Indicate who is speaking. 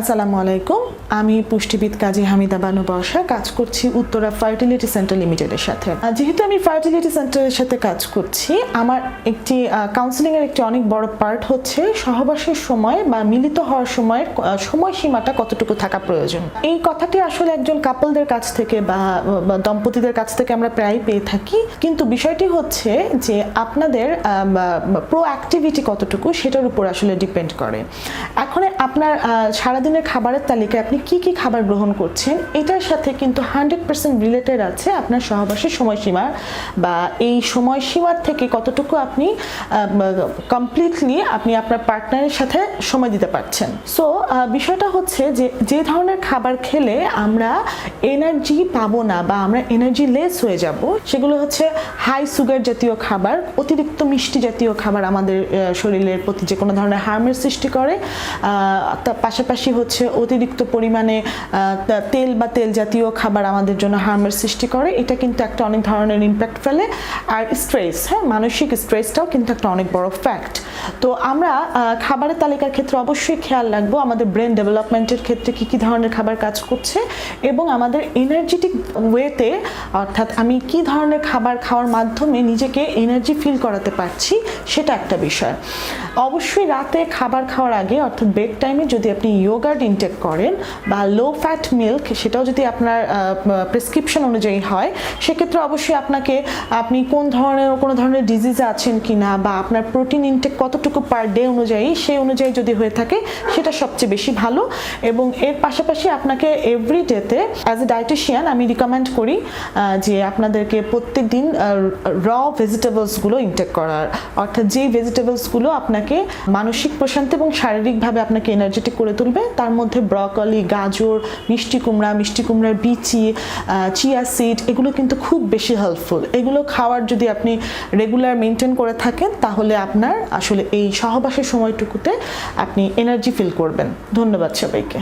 Speaker 1: আসসালামু আলাইকুম। আমি পুষ্টিবিদ কাজী হামিদা বানু বর্ষা কাজ করছি উত্তরা ফার্টিলিটি সেন্টার লিমিটেডের সাথে। যেহেতু আমি ফার্টিলিটি সেন্টারের সাথে কাজ করছি আমার একটি কাউন্সিলিং এর একটি অনেক বড় পার্ট হচ্ছে সহবাসের সময় বা মিলিত হওয়ার সময়ের সময়সীমাটা কতটুকু থাকা প্রয়োজন। এই কথাটি আসলে একজন কাপলদের কাছ থেকে বা দম্পতিদের কাছ থেকে আমরা প্রায় পেয়ে থাকি। কিন্তু বিষয়টি হচ্ছে যে আপনাদের প্রো অ্যাক্টিভিটি কতটুকু সেটার উপর আসলে ডিপেন্ড করে। এখন আপনার আহ, সারাদিনের খাবারের তালিকায় আপনি কি কি খাবার গ্রহণ করছেন, এটার সাথে কিন্তু হান্ড্রেড পার্সেন্ট রিলেটেড আছে আপনার সহবাসের সময়সীমা বা এই সময়সীমার থেকে কতটুকু আপনি কমপ্লিটলি আপনি আপনার পার্টনারের সাথে সময় দিতে পারছেন। সো বিষয়টা হচ্ছে যে যে ধরনের খাবার খেলে আমরা এনার্জি পাবো না বা আমরা এনার্জি লেস হয়ে যাব, সেগুলো হচ্ছে হাই সুগার জাতীয় খাবার, অতিরিক্ত মিষ্টি জাতীয় খাবার আমাদের শরীরের প্রতি যে কোনো ধরনের হার্মের সৃষ্টি করে পাশাপাশি হচ্ছে অতিরিক্ত পরিমাণে তেল বা তেল জাতীয় খাবার আমাদের জন্য হার্মের সৃষ্টি করে। এটা কিন্তু একটা অনেক ধরনের ইম্প্যাক্ট ফেলে। আর স্ট্রেস হ্যাঁ মানসিক স্ট্রেসটাও কিন্তু একটা অনেক বড় ফ্যাক্ট তো আমরা খাবারের তালিকার ক্ষেত্রে অবশ্যই খেয়াল রাখব আমাদের ব্রেন ডেভেলপমেন্টের ক্ষেত্রে কি কি ধরনের খাবার কাজ করছে এবং আমাদের এনার্জেটিক ওয়েতে অর্থাৎ আমি কি ধরনের খাবার খাওয়ার মাধ্যমে নিজেকে এনার্জি ফিল করাতে পারছি, সেটা একটা বিষয়। অবশ্যই রাতে খাবার খাওয়ার আগে, অর্থাৎ বেড টাইমে যদি আপনি ইয়োগার্ট ইনটেক করেন বা লো ফ্যাট মিল্ক সেটাও যদি আপনার প্রেসক্রিপশন অনুযায়ী হয়, সেক্ষেত্রে অবশ্যই আপনাকে আপনি কোন ধরনের, কোনো ধরনের ডিজিজে আছেন কিনা বা আপনার প্রোটিন ইনটেক কতটুকু পার ডে অনুযায়ী, সেই অনুযায়ী যদি হয়ে থাকে, সেটা সবচেয়ে বেশি ভালো। এবং এর পাশাপাশি আপনাকে এভরি ডেতে অ্যাজ এ ডায়েটিশিয়ান আমি রিকমেন্ড করি যে আপনাদেরকে প্রত্যেক দিন র ভেজিটেবলসগুলো ইনটেক করার। অর্থাৎ যেই ভেজিটেবলসগুলো আপনাকে মানসিক প্রশান্তি এবং শারীরিকভাবে আপনাকে এনার্জেটিক করে তুলবে তার মধ্যে ব্রকলি, গাজর, মিষ্টি কুমড়া, মিষ্টি কুমড়ার বিচি চিয়া সিড এগুলো কিন্তু খুব বেশি হেল্পফুল এগুলো খাওয়ার যদি আপনি রেগুলার মেনটেন করে থাকেন, তাহলে আপনার আসলে এই সহবাসের সময়টুকুতে আপনি এনার্জি ফিল করবেন। ধন্যবাদ সবাইকে।